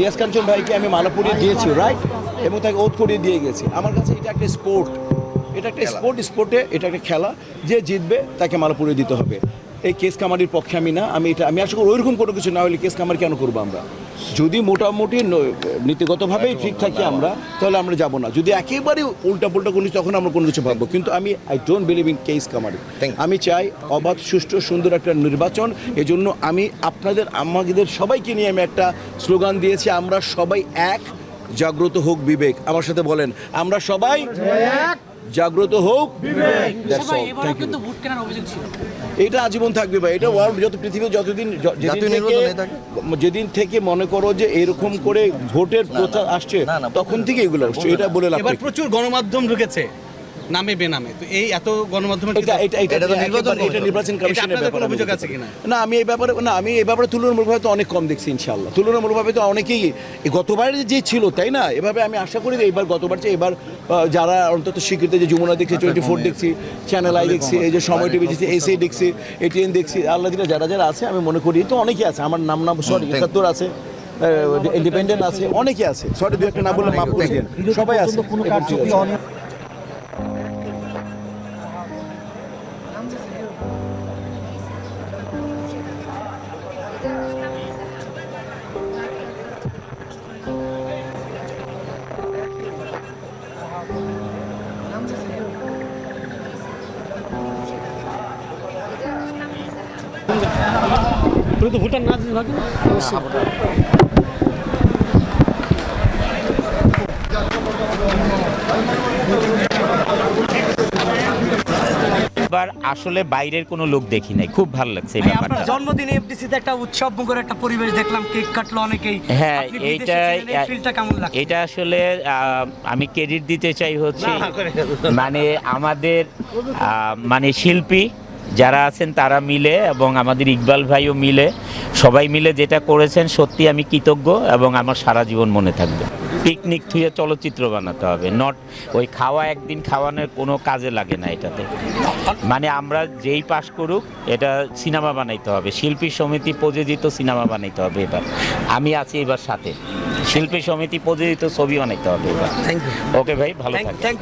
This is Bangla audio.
রিয়াজ কাঞ্চন ভাইকে আমি মালা পরিয়ে দিয়েছি রাইট এবং তাকে ওত করিয়ে দিয়ে গেছি। আমার কাছে এটা একটা স্পোর্ট এটা একটা স্পোর্ট স্পোর্টে এটা একটা খেলা। যে জিতবে তাকে মালা পরিয়ে দিতে হবে। এই কেস কামারির পক্ষে আমি না আমি এটা আমি আশা করি ওইরকম কোনো কিছু না হলে কেস কামার কেন করব আমরা? যদি মোটামুটি ন- নীতিগতভাবেই ঠিক থাকি আমরা তাহলে আমরা যাব না। যদি একেবারে উল্টা পুল্টা কোনো তখন আমরা কোনো কিছু ভাববো। কিন্তু আমি আই ডোন্ট বিলিভ ইন কেস কামারি। আমি চাই অবাধ সুষ্ঠু সুন্দর একটা নির্বাচন। এজন্য আমি আপনাদের আমাদের সবাইকে নিয়ে আমি একটা স্লোগান দিয়েছি আমরা সবাই এক। জাগ্রত হোক বিবেক। আমার সাথে বলেন আমরা সবাই জাগ্রত হোক বিবেক। কিন্তু ভোট কেনার অভিযোগ ছিল। এটা আজীবন থাকবে ভাই। এটা ওয়ার্ল্ড যত পৃথিবী যতদিন যেদিন থেকে। যেদিন মনে করো যে এরকম করে ভোটের প্রচার আসছে তখন থেকে এগুলো আসছে এটা বলে লাভ এবার প্রচুর গণমাধ্যম ঢুকেছে নামে বেনামে। তো এই এত গণমাধ্যমের এটা এটা এটা এটা নির্বাচন এটা নির্বাচন কমিশনের ব্যাপার আমি অভিযোগ আছে কিনা? না আমি এই ব্যাপারে না আমি এই ব্যাপারে তুলনামূলকভাবে তো অনেক কম দেখছি ইনশাল্লাহ তুলনামূলকভাবে তো অনেকেই এই গতবার যে ছিল তাই না? এভাবে আমি আশা করি যে এবার গতবার চেয়ে এবার যারা অন্তত স্বীকৃত যে যমুনা দেখছি টোয়েন্টি ফোর দেখছি চ্যানেল আই দেখছি এই যে সময় টিভি দেখছি এসএ দেখছি এটিএন দেখছি আল্লাহ দিলে যারা যারা আছে আমি মনে করি তো অনেকেই আছে আমার নাম নাম সরি একাত্তর আছে ইন্ডিপেন্ডেন্ট আছে অনেকে আছে। সরি দু একটা না বললে মাফ করে দেন সবাই আছে আছে। তো ভোটার না এবার আসলে বাইরের কোনো লোক দেখি নাই। খুব ভালো লাগছে এই ব্যাপারটা। জন্মদিনে এফডিসিতে একটা উৎসব মুখর একটা পরিবেশ দেখলাম কেক কাটলো অনেকেই। হ্যাঁ এইটা ফিলটা কেমন লাগছে? এটা আসলে আমি ক্রেডিট দিতে চাই হচ্ছে মানে আমাদের মানে শিল্পী যারা আছেন তারা মিলে এবং আমাদের ইকবাল ভাইও মিলে সবাই মিলে যেটা করেছেন সত্যি আমি কৃতজ্ঞ এবং আমার সারা জীবন মনে থাকবে। পিকনিক থুয়ে চলচ্চিত্র বানাতে হবে। নট ওই খাওয়া একদিন খাওয়ানোর কোনো কাজে লাগে না এটাতে। মানে আমরা যেই পাস করুক এটা সিনেমা বানাইতে হবে। শিল্পী সমিতি প্রযোজিত সিনেমা বানাইতে হবে এবার। আমি আছি এবার সাথে। শিল্পী সমিতি প্রযোজিত ছবি বানাইতে হবে এবার। ওকে ভাই ভালো থ্যাংক